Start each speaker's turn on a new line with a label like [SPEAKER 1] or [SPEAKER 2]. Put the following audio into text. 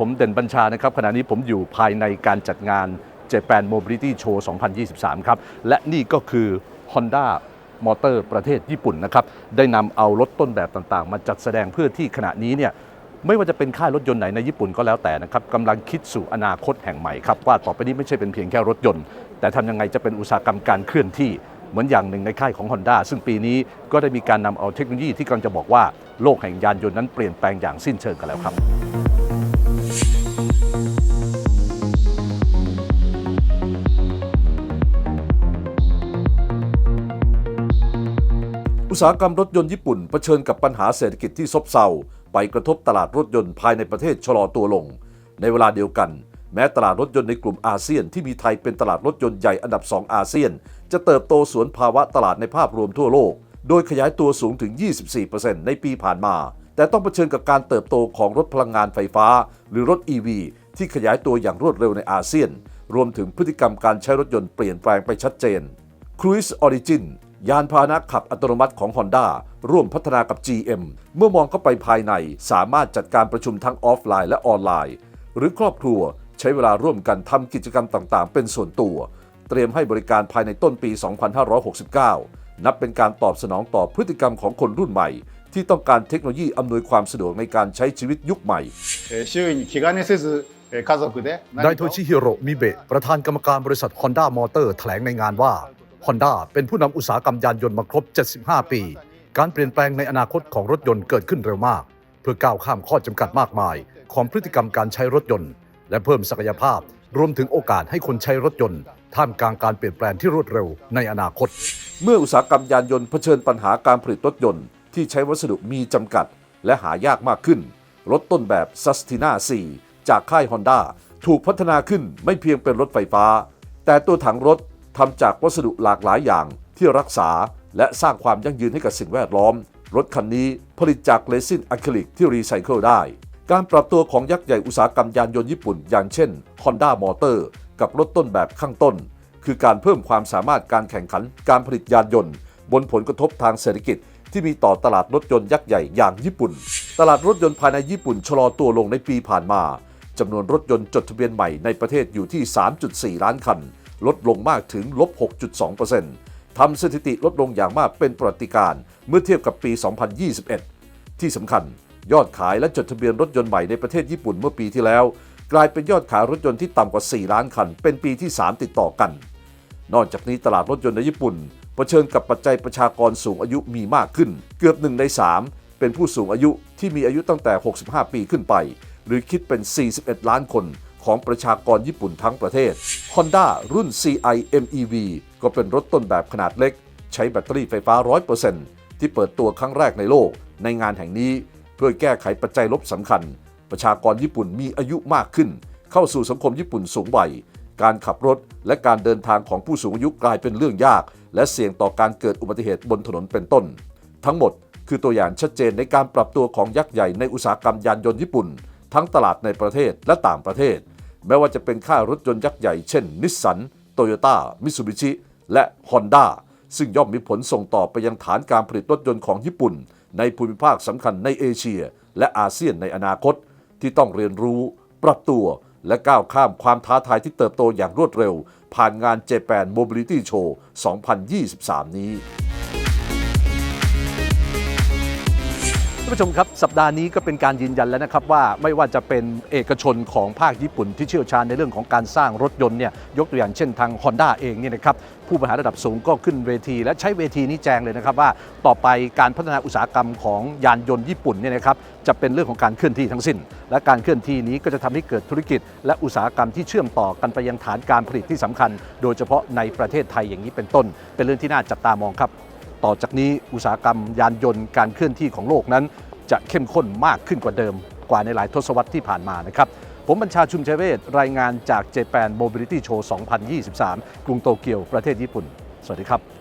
[SPEAKER 1] ผมเด่นบัญชานะครับขณะนี้ผมอยู่ภายในการจัดงาน Japan Mobility Show 2023 ครับ และนี่ก็คือ Honda มอเตอร์ประเทศญี่ปุ่นนะครับ ได้นำเอารถต้นแบบต่างๆ มาจัดแสดงเพื่อที่ขณะนี้เนี่ยไม่ว่าจะเป็นค่ายรถยนต์ไหนในญี่ปุ่นก็แล้วแต่นะครับกำลังคิดสู่อนาคตแห่งใหม่ครับ ว่าต่อไปนี้ไม่ใช่เป็นเพียงแค่รถยนต์ แต่ทำยังไงจะเป็นอุตสาหกรรมการเคลื่อนที่เหมือนอย่างหนึ่งในค่ายของ Honda ซึ่งปีนี้ก็ได้มีการนำเอาเทคโนโลยีที่กำลังจะบอกว่าโลกแห่งยานยนต์นั้นเปลี่ยนแปลงอย่างสิ้นเชิงกันแล้วครับ อุตสาหกรรมรถยนต์ญี่ปุ่นเผชิญกับปัญหาเศรษฐกิจที่ซบเซาไปกระทบตลาดรถยนต์ภายในประเทศชะลอตัวลง ในเวลาเดียวกัน แม้ตลาดรถยนต์ในกลุ่มอาเซียนที่มีไทยเป็นตลาดรถยนต์ใหญ่อันดับ 2 อาเซียน จะเติบโตสวนภาวะตลาดในภาพรวมทั่วโลก โดยขยายตัวสูงถึง 24%ในปีผ่านมา แต่ต้องเผชิญกับการเติบโตของรถพลังงานไฟฟ้า หรือรถ EV ที่ขยายตัวอย่างรวดเร็วในอาเซียน รวมถึงพฤติกรรมการใช้รถยนต์เปลี่ยนแปลงไปชัดเจน Cruise Origin ยานพาหนะขับอัตโนมัติของ Honda ร่วมพัฒนากับ GM เมื่อมองเข้าไปภายในสามารถจัดการประชุมทั้งออฟไลน์และออนไลน์ หรือครอบครัวใช้เวลาร่วมกันทำกิจกรรมต่างๆ เป็นส่วนตัว เตรียมให้บริการภายในต้นปี 2569 นับเป็นการตอบสนองต่อพฤติกรรมของคนรุ่นใหม่ ที่ต้องการเทคโนโลยีอำนวยความสะดวกในการใช้ชีวิตยุคใหม่
[SPEAKER 2] นา
[SPEAKER 3] ย
[SPEAKER 2] โทชิฮิโรมิเบะประธานกรรมการบริษัทฮอ
[SPEAKER 1] นด้ามอเตอร์
[SPEAKER 2] แถลงในงานว่า Honda เป็นผู้นำอุตสาหกรรมยานยนต์มาครบ 75 ปี การเปลี่ยนแปลงในอนาคตของรถยนต์เกิดขึ้นเร็วมาก เพื่อก้าวข้ามข้อจำกัดมากมาย ของพฤติกรรมการใช้รถยนต์ และเพิ่มศักยภาพ รวมถึงโอกาสให้คนใช้รถยนต์ ท่ามกลางการเปลี่ยนแปลงที่รวดเร็วในอนาคต
[SPEAKER 1] เมื่ออุตสาหกรรมยานยนต์เผชิญปัญหาการผลิตรถยนต์ที่ใช้วัสดุมีจำกัด และหายากมากขึ้น รถต้นแบบ s u s t i n a 4 จากค่าย Honda ถูกพัฒนาขึ้นไม่เพียงเป็นรถไฟฟ้า แต่ตัวถังรถ ทำจากวัสดุหลากหลายอย่างที่รักษา และสร้างความยั่งยืนให้กับสิ่งแวดล้อม รถคันนี้ผลิตจากเรซินอะคริลิกที่รีไซเคิลได้ การปรับตัวของยักษ์ใหญ่อุตสาหกรรมยานยนต์ญี่ปุ่น อย่างเช่น Honda Motor กับรถต้นแบบข้างต้น คือการเพิ่มความสามารถการแข่งขันการผลิตยานยนต์ บนผลกระทบทางเศรษฐกิจ ที่มีต่อตลาดรถยนต์ยักษ์ใหญ่อย่างญี่ปุ่น ตลาดรถยนต์ภายในญี่ปุ่นชะลอตัวลงในปีผ่านมาจำนวนรถยนต์จดทะเบียนใหม่ในประเทศอยู่ที่ 3.4 ล้านคัน ลดลงมากถึงลบ 6.2%ทำสถิติลดลงอย่างมากเป็นประวัติการณ์เมื่อเทียบกับปี 2021 ที่สำคัญ ยอดขายและจดทะเบียนรถยนต์ใหม่ในประเทศญี่ปุ่นเมื่อปีที่แล้ว กลายเป็นยอดขายรถยนต์ที่ต่ำกว่า 4 ล้านคัน เป็นปีที่ 3 ติดต่อกัน นอกจากนี้ตลาดรถยนต์ในญี่ปุ่นเผชิญกับปัจจัยประชากรสูงอายุมีมากขึ้น เกือบหนึ่งใน 3 เป็นผู้สูงอายุที่มีอายุตั้งแต่ 65 ปีขึ้นไป หรือคิดเป็น 41 ล้านคน ของประชากรญี่ปุ่นทั้งประเทศ Honda รุ่น CI MEV ก็เป็นรถต้นแบบขนาดเล็ก ใช้แบตเตอรี่ไฟฟ้า 100%ที่เปิดตัวครั้งแรกในโลก ในงานแห่งนี้เพื่อแก้ไขปัจจัยลบสำคัญ ประชากรญี่ปุ่นมีอายุมากขึ้น เข้าสู่สังคมญี่ปุ่นสูงวัยการขับรถและการเดินทางของผู้สูงอายุกลายเป็นเรื่องยาก และเสี่ยงต่อการเกิดอุบัติเหตุบนถนนเป็นต้น ทั้งหมดคือตัวอย่างชัดเจนในการปรับตัวของยักษ์ใหญ่ในอุตสาหกรรมยานยนต์ญี่ปุ่น ทั้งตลาดในประเทศและต่างประเทศ แม้ว่าจะเป็นค่ายรถยนต์ยักษ์ใหญ่เช่นนิสสันโตโยต้ามิตซูบิชิและ Honda ซึ่งย่อมมีผลส่งต่อไปยังฐานการผลิตรถยนต์ของญี่ปุ่น ในภูมิภาคสำคัญในเอเชีย และอาเซียนในอนาคต ที่ต้องเรียนรู้ ปรับตัว และก้าวข้ามความท้าทายที่เติบโตอย่างรวดเร็ว ผ่านงาน Japan Mobility Show 2023 นี้ ท่านผู้ชมครับ สัปดาห์นี้ก็เป็นการยืนยันแล้วนะครับว่าไม่ว่าจะเป็นเอกชนของภาคญี่ปุ่นที่เชี่ยวชาญในเรื่องของการสร้างรถยนต์เนี่ยยกตัวอย่างเช่นทาง Honda เองเนี่ยนะครับผู้บริหารระดับสูงก็ขึ้นเวที และใช้เวทีนี้แจงเลยนะครับว่าต่อไปการพัฒนาอุตสาหกรรมของยานยนต์ญี่ปุ่นเนี่ยนะครับจะเป็นเรื่องของการเคลื่อนที่ทั้งสิ้น และการเคลื่อนที่นี้ก็จะทำให้เกิดธุรกิจ และอุตสาหกรรมที่เชื่อมต่อกันไปยังฐานการผลิตที่สำคัญ โดยเฉพาะในประเทศไทยอย่างนี้เป็นต้น เป็นเรื่องที่น่าจับตามองครับ ต่อจากนี้อุตสาหกรรมยานยนต์การเคลื่อนที่ของโลกนั้น จะเข้มข้นมากขึ้นกว่าเดิม กว่าในหลายทศวรรษที่ผ่านมานะครับ ผมบัญชาชุมเชเวศรายงานจาก Japan Mobility Show 2023 กรุงโตเกียวประเทศญี่ปุ่น สวัสดีครับ